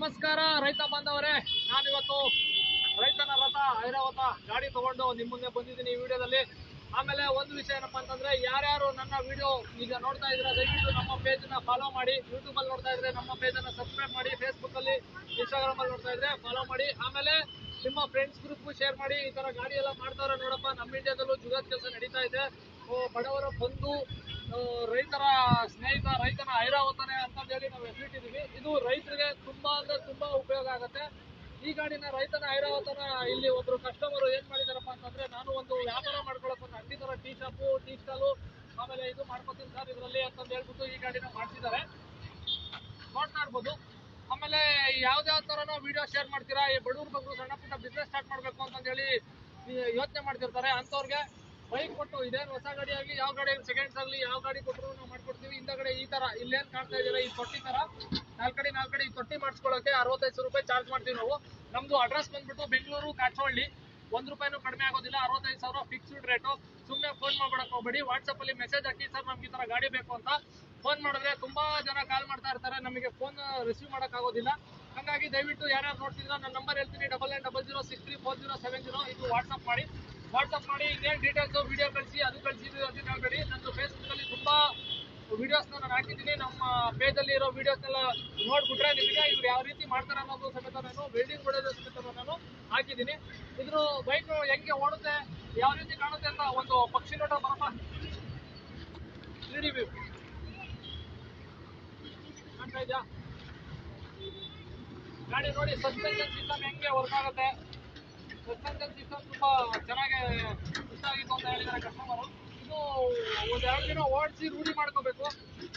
ನಮಸ್ಕಾರ ರೈತ ಬಾಂಧವರೇ. ನಾನಿವತ್ತು ರೈತನ ರಥ, ಐರಾವತ ಗಾಡಿ ತಗೊಂಡು ನಿಮ್ಮ ಮುಂದೆ ಬಂದಿದ್ದೀನಿ ಈ ವಿಡಿಯೋದಲ್ಲಿ. ಆಮೇಲೆ ಒಂದು ವಿಷಯ ಏನಪ್ಪಾ ಅಂತಂದ್ರೆ, ಯಾರ್ಯಾರು ನನ್ನ ವಿಡಿಯೋ ಈಗ ನೋಡ್ತಾ ಇದ್ರೆ ದಯವಿಟ್ಟು ನಮ್ಮ ಪೇಜ್ನ ಫಾಲೋ ಮಾಡಿ. ಯೂಟ್ಯೂಬ್ ಅಲ್ಲಿ ನೋಡ್ತಾ ಇದ್ರೆ ನಮ್ಮ ಪೇಜ್ ಅನ್ನ ಸಬ್ಸ್ಕ್ರೈಬ್ ಮಾಡಿ. ಫೇಸ್ಬುಕ್ ಅಲ್ಲಿ ಇನ್ಸ್ಟಾಗ್ರಾಮ್ ಅಲ್ಲಿ ನೋಡ್ತಾ ಇದ್ರೆ ಫಾಲೋ ಮಾಡಿ. ಆಮೇಲೆ ನಿಮ್ಮ ಫ್ರೆಂಡ್ಸ್ ಗ್ರೂಪ್ ಶೇರ್ ಮಾಡಿ. ಈ ತರ ಗಾಡಿ ಎಲ್ಲ ಮಾಡ್ತಾರ ನೋಡಪ್ಪ. ನಮ್ಮ ಇಂಡಿಯಾದಲ್ಲೂ ಜುಗಾದ್ ಕೆಲಸ ನಡೀತಾ ಇದೆ. ಬಡವರ ಬಂಧು ರೈತರ ಸ್ನೇಹಿತ, ರೈತನ ಐರಾವತನೆ ಅಂತ ಹೇಳಿ ನಾವು ಹೆಸರಿಟ್ಟಿದೀವಿ ಇದು ರೈತರಿಗೆ ತುಂಬಾ ಅಂದ್ರೆ ತುಂಬಾ ಉಪಯೋಗ ಆಗುತ್ತೆ. ಈ ಗಾಡಿನ ರೈತನ ಐರಾವತನ ಇಲ್ಲಿ ಒಬ್ರು ಕಸ್ಟಮರ್ ಏನ್ ಮಾಡಿದಾರಪ್ಪ ಅಂತಂದ್ರೆ, ನಾನು ಒಂದು ವ್ಯಾಪಾರ ಮಾಡ್ಕೊಳಕ್ ಒಂದು ಅಂಗಡಿ ತರ ಟೀ ಶಾಪು ಟೀ ಸ್ಟಾಲು ಆಮೇಲೆ ಇದು ಮಾಡ್ಕೊತೀನಿ ಸರ್ ಇದರಲ್ಲಿ ಅಂತಂದು ಹೇಳ್ಬಿಟ್ಟು ಈ ಗಾಡಿನ ಮಾಡ್ತಿದ್ದಾರೆ ಇರ್ಬೋದು ಆಮೇಲೆ ಯಾವ್ದಾವ್ ತರನೋ ವಿಡಿಯೋ ಶೇರ್ ಮಾಡ್ತೀರಾ? ಈ ಬಡವ್ರ ಬಗ್ಗೆ ಸಣ್ಣ ಪುಟ್ಟ ಬಿಸ್ನೆಸ್ ಸ್ಟಾರ್ಟ್ ಮಾಡ್ಬೇಕು ಅಂತ ಹೇಳಿ ಯೋಚನೆ ಮಾಡ್ತಿರ್ತಾರೆ. ಅಂತವ್ರಿಗೆ ಬೈಕ್ ಕೊಟ್ಟು ಇದೇನು ಹೊಸ ಗಾಡಿ ಆಗಲಿ, ಯಾವ ಗಾಡಿ ಸೆಕೆಂಡ್ಸ್ ಆಗಲಿ ಯಾವ ಗಾಡಿ ಕೊಟ್ಟರು ನಾವು ಮಾಡ್ಕೊಡ್ತೀವಿ. ಹಿಂದಗಡೆ ಈ ತರ, ಇಲ್ಲೇನ್ ಕಾಣ್ತಾ ಇದೀರ ಈ ತೊಟ್ಟಿ ತರ. ನಾಲ್ಕಡಿ ನಾಲ್ಕಡಿ ತೊಟ್ಟಿ ಮಾಡಿಸ್ಕೊಳ್ಳೋಕೆ ಅರವತ್ತೈದು ಸಾವಿರ ರೂಪಾಯಿ ಚಾರ್ಜ್ ಮಾಡ್ತೀವಿ ನಾವು. ನಮ್ದು ಅಡ್ರೆಸ್ ಬಂದ್ಬಿಟ್ಟು ಬೆಂಗಳೂರು ಕಾಚೋಳ್ಳಿ. ಒಂದ್ ರೂಪಾಯಿನೂ ಕಡಿಮೆ ಆಗೋದಿಲ್ಲ, ಅರವತ್ತೈದು ಸಾವಿರ ಫಿಕ್ಸ್ಡ್ ರೇಟು ಸುಮ್ಮನೆ ಫೋನ್ ಮಾಡ್ಬಿಡಕ್ ಹೋಗ್ಬೇಡಿ. ವಾಟ್ಸಪ್ ಅಲ್ಲಿ ಮೆಸೇಜ್ ಹಾಕಿ, ಸರ್, ನಮ್ಗೆ ಈ ತರ ಗಾಡಿ ಬೇಕು ಅಂತ. ಫೋನ್ ಮಾಡಿದ್ರೆ ತುಂಬಾ ಜನ ಕಾಲ್ ಮಾಡ್ತಾ ಇರ್ತಾರೆ. ನಮಗೆ ಫೋನ್ ರಿಸೀವ್ ಮಾಡಕ್ ಆಗೋದಿಲ್ಲ. ಹಂಗಾಗಿ ದಯವಿಟ್ಟು ಯಾರ್ಯಾರು ನೋಡ್ತಿದ್ರೆ ನನ್ನ ನಂಬರ್ ಹೇಳ್ತೀನಿ. Double nine double zero six three four zero seven zero ಇದು ವಾಟ್ಸಪ್ ಮಾಡಿ. ವಾಟ್ಸಪ್ ಮಾಡಿ ಇನ್ನೇನು ಡೀಟೇಲ್ಸ್ ವಿಡಿಯೋ ಕಳಿಸಿ ಅದು ಕಳಿಸಿ ಇದು ಅಂತ ಹೇಳ್ಬೇಡಿ ನಂದು ಫೇಸ್ಬುಕ್ ಅಲ್ಲಿ ತುಂಬಾ ವಿಡಿಯೋಸ್ನ ನಾನು ಹಾಕಿದ್ದೀನಿ ನಮ್ಮ ಪೇಜ್ ಅಲ್ಲಿ ಇರೋ ವಿಡಿಯೋಸ್ನೆಲ್ಲ ನೋಡ್ಬಿಟ್ರೆ ನಿಮಗೆ ಇವ್ರು ಯಾವ ರೀತಿ ಮಾಡ್ತಾರೆ ಅನ್ನೋದು ಸಮೇತ ನಾನು ವೆಲ್ಡಿಂಗ್ ಮಾಡೋದು ಸಮೇತ ನಾನು ಹಾಕಿದ್ದೀನಿ. ಇದ್ರ ಬೈಕ್ ಹೆಂಗೆ ಓಡುತ್ತೆ, ಯಾವ ರೀತಿ ಕಾಣುತ್ತೆ ಅಂತ ಒಂದು ಪಕ್ಷಿ ನೋಟ ಬರಪ್ಪ. ತ್ರೀ ಗಾಡಿ ನೋಡಿ ಸಸ್ಪೆನ್ಷನ್ ಸಿಸ್ಟಮ್ ಹೆಂಗೆ ವರ್ಕ್ ಆಗುತ್ತೆ. ಸಸ್ಪೆನ್ಷನ್ ಸಿಸ್ಟಮ್ ತುಂಬಾ ಚೆನ್ನಾಗಿ ಆಗಿತ್ತು ಅಂತ ಹೇಳಿದ್ದಾರೆ ಕಸ್ಟಮರು ಇದು ಒಂದ್ ಎರಡು ದಿನ ಓಡಿಸಿ ರೂಢಿ ಮಾಡ್ಕೋಬೇಕು.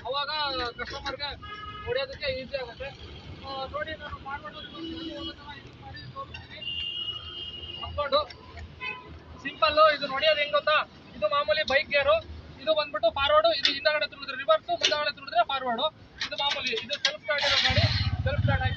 ಅವಾಗ ಕಸ್ಟಮರ್ಗೆ ಹೊಡೆಯೋದಕ್ಕೆ ಈಸಿ ಆಗುತ್ತೆ. ನೋಡಿ, ನಾನು ಮಾಡ್ಬಿಟ್ಟು ಮಾಡಿ ತೋರಿಸ್ತೀನಿ. ಹಾಕೊಂಡು ಸಿಂಪಲ್ ಇದು ನೋಡಿಯೋದು ಹೆಂಗ್ ಗೊತ್ತಾ? ಇದು ಮಾಮೂಲಿ ಬೈಕ್ ಗೇರು ಇದು ಬಂದ್ಬಿಟ್ಟು ಫಾರ್ವರ್ಡ್ ಇದು ಹಿಂದಗಡೆ ತುಳಿದ್ರೆ ರಿವರ್ಸ್ ಮುಂದಗಡೆ ತುಳಿದ್ರೆ ಫಾರ್ವರ್ಡ್ ಇದು ಮಾಮೂಲಿ, ಇದು ಸೆಲ್ಫ್ ಸ್ಟಾರ್ಟ್ ಇರೋ ಗಾಡಿ ಸೆಲ್ಫ್ ಸ್ಟಾರ್ಟ್ ಆಯ್ತು